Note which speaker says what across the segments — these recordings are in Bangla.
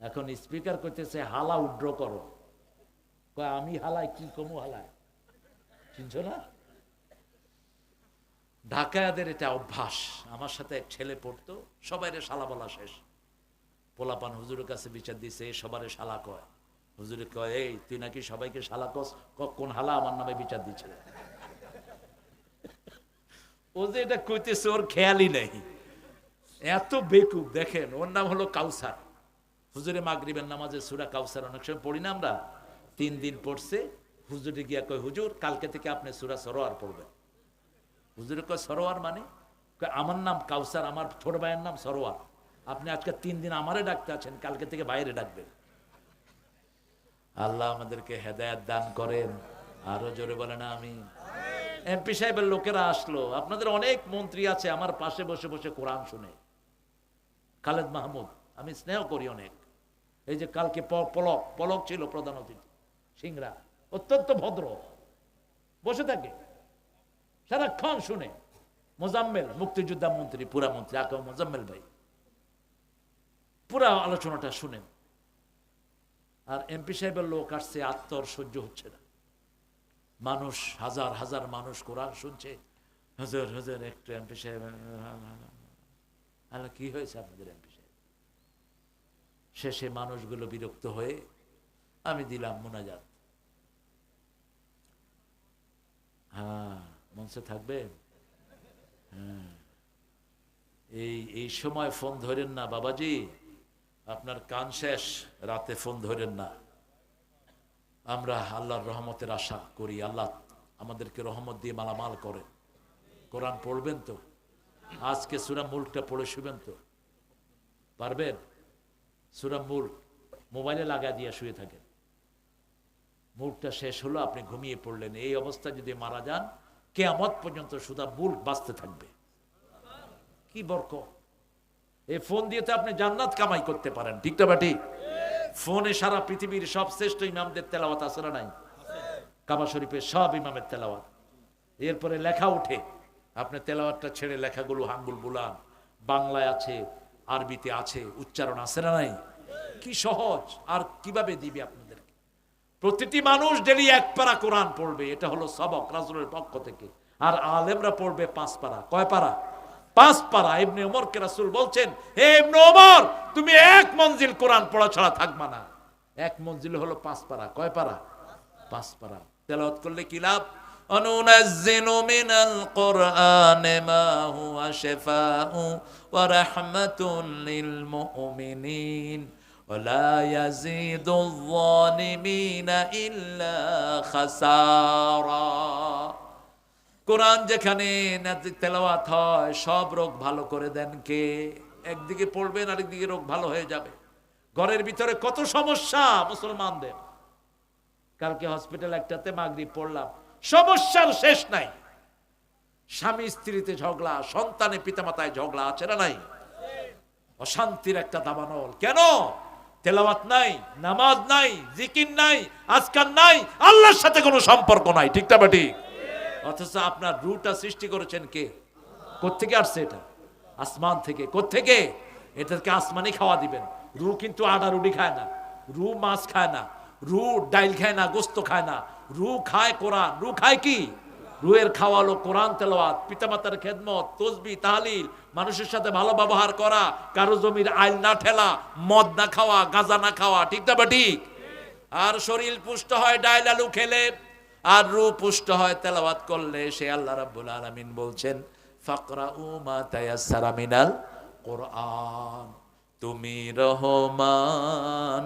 Speaker 1: এখন স্পিকার করতেছে হালা উড্র করো। কয়, আমি হালাই, কি কমু হালায় চিনছো না? ঢাকায়াদের এটা অভ্যাস। আমার সাথে এক ছেলে পড়তো, সবাইরে শালা বলা শেষ। পোলাপান হুজুরের কাছে বিচার দিছে সবারে শালা কয়। হুজুরে কয়, এই, তুই নাকি সবাইকে শালা কস? কোন হালা আমার নামে বিচার দিচ্ছে ও যে এটা কইতেছে, ওর খেয়ালই নেই। এত বেকুব, দেখেন, ওর নাম হলো কাউসার। হুজুরে মাগরিবের নামাজে সুরা কাউসার অনেক সময় পড়ি না আমরা? তিন দিন পড়ছে, হুজুরে গিয়া কয়, হুজুর, কালকে থেকে আপনি সুরা সরোয়ার পড়বেন। হুজুরে কয়, সরোয়ার মানে? আমার নাম কাউসার, আমার ছোট ভাইয়ের নাম সরোয়ার। আপনি আজকে তিন দিন আমারে ডাকতে আছেন, কালকে থেকে বাইরে ডাকবেন। আল্লাহ আমাদেরকে হেদায়াত দান করেন। আরও জোরে বলে না আমি এমপি সাহেবের লোকেরা আসলো। আপনাদের অনেক মন্ত্রী আছে, আমার পাশে বসে বসে কোরআন শুনে। খালেদ মাহমুদ, আমি স্নেহ করি অনেক। এই যে কালকে পলক পলক ছিল প্রধান অতিথি সিংরা অত্যন্ত ভদ্র বসে থাকে সারাক্ষণ শুনে মোজাম্মেল মুক্তিযোদ্ধা মন্ত্রী পুরা মন্ত্রী আকা মোজাম্মেল ভাই পুরা আলোচনাটা শুনেন আর এমপি সাহেবের লোক আসছে আত্মর সহ্য হচ্ছে না মানুষ হাজার হাজার মানুষ কোরআন শুনছে হাজার হাজার একটু এমপি সাহেব কি হয়েছে আপনাদের এমপি শেষে মানুষগুলো বিরক্ত হয়ে আমি দিলাম মোনাজাত। হ্যাঁ মঞ্চে থাকবেন হ্যাঁ। এই এই সময় ফোন ধরেন না বাবাজি। আপনার কান শেষ, রাতে ফোন ধরেন না। আমরা আল্লাহর রহমতের আশা করি, আল্লাহ আমাদেরকে রহমত দিয়ে মালামাল করেন কোরআন পড়বেন তো? আজকে সুরা মুল্কটা পড়ে শুবেন তো? পারবেন? সুরা মোবাইলে লাগা দিয়ে শুয়ে থাকেন। মুল্কটা শেষ হলো, আপনি ঘুমিয়ে পড়লেন। এই অবস্থা যদি মারা যান, কেয়ামত পর্যন্ত সুদা মুল্ক বাঁচতে থাকবে। কি বরক। এই ফোন দিয়ে তো আপনি জান্নাত কামাই করতে পারেন। ঠিক না বাটি ফোনে সারা পৃথিবীর সব শ্রেষ্ঠ ইমামদের তেলাওয়াত আছে না নাই? কাবা শরীফের সব ইমামের তেলাওয়াত। এরপরে লেখা উঠে, আপনি তেলাওয়াতটা ছেড়ে লেখাগুলো হাঙ্গুল বুলান। বাংলায় আছে আরবিতে আছে, উচ্চারণ আছে না নাই? কি সহজ, আর কীভাবে দিবে আপনাদেরকে? প্রতিটি মানুষ ডেলি এক পারা কোরআন পড়বে, এটা হলো সবক, রাসূলের পক্ষ থেকে। আর আলেমরা পড়বে পাঁচ পারা। কয় পারা? পাঁচ পারা। ইবনে ওমরকে রাসূল বলছেন, হে ইবনে ওমর তুমি এক মঞ্জিল কোরআন পড়া ছাড়া থাকবা না। এক মঞ্জিল হলো পাঁচ পারা। কয় পারা? পাঁচ পারা। তেলাওয়াত করলে কি লাভ? অনুনাজ্জিলু মিনাল কুরআনি মা হুয়া শিফাউ ওয়া রাহমাতুন লিল মুমিনিন ولا يزيد الظالمين إلا خسارا কোরআন যেখানে তেলাওয়াত হয় সব রোগ ভালো করে দেন কে একদিকে পড়বেন আরেকদিকে রোগ ভালো হয়ে যাবে ঘরের ভিতরে কত সমস্যা মুসলমানদের কালকে হসপিটাল একটাতে মাগরিব পড়লাম সমস্যার শেষ নাই। স্বামী স্ত্রীতে ঝগড়া, সন্তানে পিতামাতায় ঝগড়া আছে না নাই? অশান্তির একটা দাবানল। কেন? তেলাওয়াত নাই, নামাজ নাই, জিকির নাই আজকাল নাই, আল্লাহর সাথে কোনো সম্পর্ক নাই, ঠিক না ঠিক অথচ আপনার রুটা সৃষ্টি করেছেন কে? কোত্থেকে আসছে এটা? আসমান থেকে। কোত্থেকে? এটাকে আসমানি খাওয়া দিবেন। রু কিন্তু আডা রুটি খায় না। রু মাছ খায় না। রু ডাইল খায় না, গোস্ত খায় না। রু খায় কোরআন। রু খায় কি? রুয়ের খাওয়ালো কোরআন তেলাওয়াত, পিতামাতার খেদমত, তসবি, তাহলিল, মানুষের সাথে ভালো ব্যবহার করা, কারও জমির আইল না ঠেলা, মদ না খাওয়া, গাঁজা না খাওয়া, ঠিক না বা ঠিক? আর শরীর পুষ্ট হয় ডাইল আলু খেলে, আর রু পুষ্ট হয় তেলাওয়াত করলে, সে আল্লাহ রাব্বুল আলামিন বলছেন ফাকরা উমা তায়াসসারা মিনাল কোরআন। তুমি রহমান,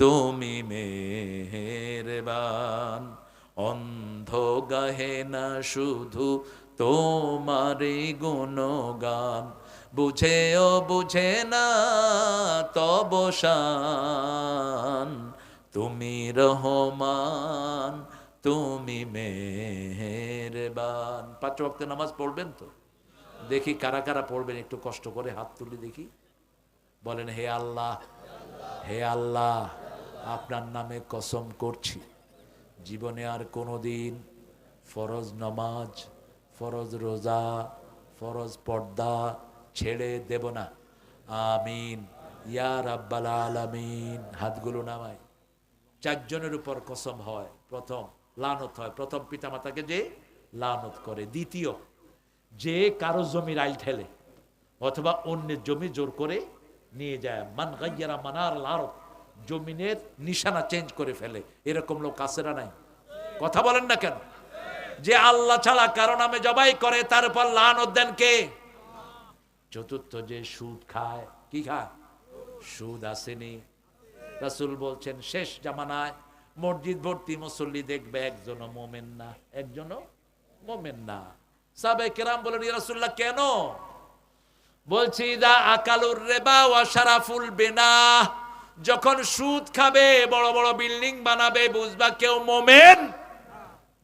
Speaker 1: তুমি মেহেরবান। অন্ধ গাহে না শুধু তোমারই গুণগান। বুঝেও বুঝে না তব তুমি রহমান, তুমি মেহেরবান। পাঁচ ওয়াক্তে নামাজ পড়বেন তো? দেখি কারা কারা পড়বেন, একটু কষ্ট করে হাত তুলে দেখি। বলেন, হে আল্লাহ হে আল্লাহ, আপনার নামে কসম করছি। জীবনে আর কোনোদিন ফরজ নামাজ, ফরজ রোজা, ফরজ পর্দা ছেড়ে দেব না। আমিন। ইয়া রাব্বাল আলামিন। হাতগুলো নামাই। চারজনের উপর কসম হয়। প্রথম লানত হয়। প্রথম পিতামাতাকে যে লানত করে। দ্বিতীয়, যে কারও জমির আইল ঠেলে অথবা অন্যের জমি জোর করে নিয়ে যায়। মান গাইয়ারা মানার লারত। জমিনের নিশানা চেঞ্জ করে ফেলে। এরকম লোক আসেরা নাই। কথা বলেন না কেন? যে আল্লাহ ছাড়া কারও নামে জবাই করে, তার উপর লানত দেন কে? চতুর্থ যে সুদ খায়, কি খায়? সুদ আসেনি। রাসূল বলছেন, শেষ জামানায় মসজিদ ভর্তি মুসল্লি দেখবে, একজনও মোমেন না, একজনও মোমেন না। সাবে কেরাম বলেন রাসূলুল্লাহ, কেন? বলছি দা আকালুর রেবা ওয়া শারাফুল বেনা যখন সুদ খাবে, বড় বড় বিল্ডিং বানাবে, বুঝবা কেউ মোমেন?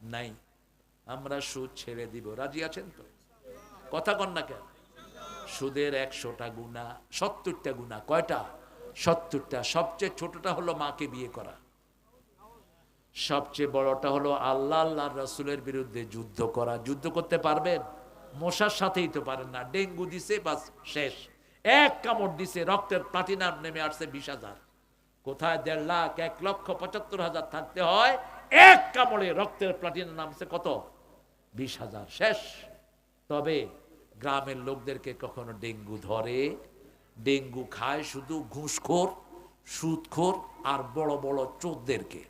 Speaker 1: নাই। আমরা সুদ ছেড়ে দিব। রাজি আছেন তো? কথা কন না কেন? সুদের একশোটা গুণা, সত্তরটা গুণা, কয়টা? সত্তরটা। সবচেয়ে ছোটটা হলো মাকে বিয়ে করা। সবচেয়ে বড়টা হলো আল্লাহ আল্লাহ রসুলের বিরুদ্ধে যুদ্ধ করা। যুদ্ধ করতে পারবেন? মশার সাথেই তো পারেন না। ডেঙ্গু দিছে, বাস, শেষ। এক কামড় দিছে, রক্তের প্লাটিনাম নেমে আসছে বিশ হাজার। কোথায় দেড় লাখ, এক লক্ষ পঁচাত্তর হাজার থাকতে হয়, এক কামড়ে রক্তের প্লাটিনাম নামছে কত? বিশ হাজার। শেষ। তবে গ্রামের লোকদেরকে কখনো ডেঙ্গু ধরে, ডেঙ্গু খায় শুধু ঘুষখোর, সুদখোর আর বড় বড় চোরদেরকে।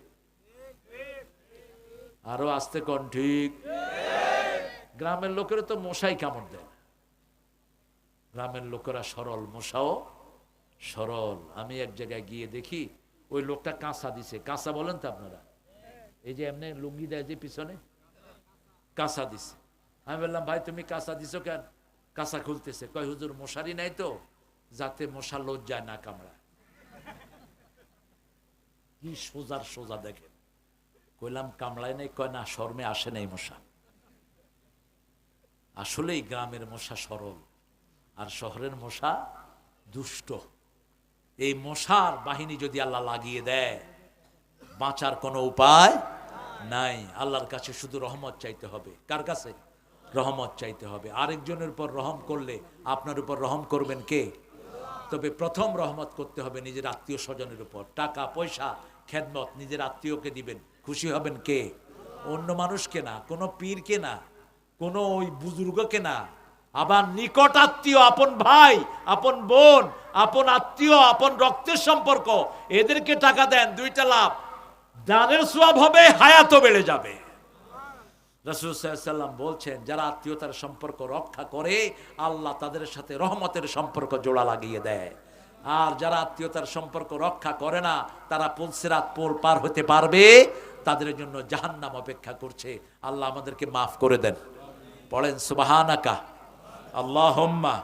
Speaker 1: আরও আসতে কন ঠিক? গ্রামের লোকেরা তো মশাই কামড় দেয়। গ্রামের লোকেরা সরল, মশাও সরল। আমি এক জায়গায় গিয়ে দেখি, ওই লোকটা কাঁচা দিছে। কাঁচা বলেন তো আপনারা? এই যে এমনি লুঙ্গি দেয় যে পিছনে? কাঁচা দিছে। আমি বললাম, ভাই, তুমি কাঁচা দিছো কেন? কাঁচা খুলতেছে। কয়, হুজুর, মশারি নাই তো? যাতে মশা লজ্জায় না কামড়ায়। কি সোজার সোজা দেখেন। কইলাম, কামড়ায় নাই? কয়, না, শর্মে আসে নাই মশা। আসলেই গ্রামের মশা সরল। আর শহরের মশা দুষ্ট। এই মশার বাহিনী যদি আল্লাহ লাগিয়ে দেয়, বাঁচার কোনো উপায় নাই। আল্লাহর কাছে শুধু রহমত চাইতে হবে। কার কাছে? রহমত চাইতে হবে। আরেকজনের উপর রহম করলে আপনার উপর রহম করবেন কে? তবে প্রথম রহমত করতে হবে নিজের আত্মীয় স্বজনের উপর। টাকা, পয়সা, খেদমত নিজের আত্মীয়কে দিবেন। খুশি হবেন কে? অন্য মানুষকে না, কোনো পীরকে না, কোনো ওই বুজুর্গকে না। আবার নিকট আত্মীয় আপন ভাই, আপন বোন, আপন আত্মীয়, আপন রক্তের সম্পর্ক, এদেরকে টাকা দেন, দুইটা লাভ। দানের সোয়াব হবে, হায়াতও বেড়ে যাবে। রসুল সাল্লাম বলছেন, যারা আত্মীয়তার সম্পর্ক রক্ষা করে, আল্লাহ তাদের সাথে রহমতের সম্পর্ক জোড়া লাগিয়ে দেয়। আর যারা আত্মীয়তার সম্পর্ক রক্ষা করে না, তারা পুলসিরাত পোল পার হতে পারবে, তাদের জন্য জাহান্নাম অপেক্ষা করছে। আল্লাহ আমাদেরকে মাফ করে দেন। পড়েন সুবাহানাকা। আল্লাহুম্মা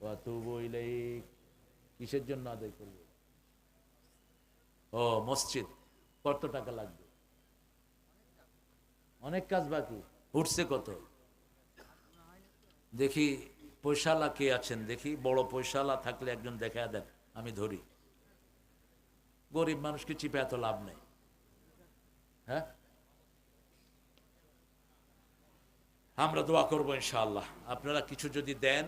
Speaker 1: ওয়া আতুবু ইলাইক কিসের জন্য আদায় করব? ও, মসজিদ, কত টাকা লাগবে? অনেক কাজ বাকি, উঠছে কত? দেখি পয়সালা কে আছেন? দেখি বড় পয়সালা থাকলে একজন দেখা দেন, আমি ধরি। গরিব মানুষকে চিপে এত লাভ নেই। হ্যাঁ? আমরা দোয়া করব ইনশাআল্লাহ। আপনারা কিছু যদি দেন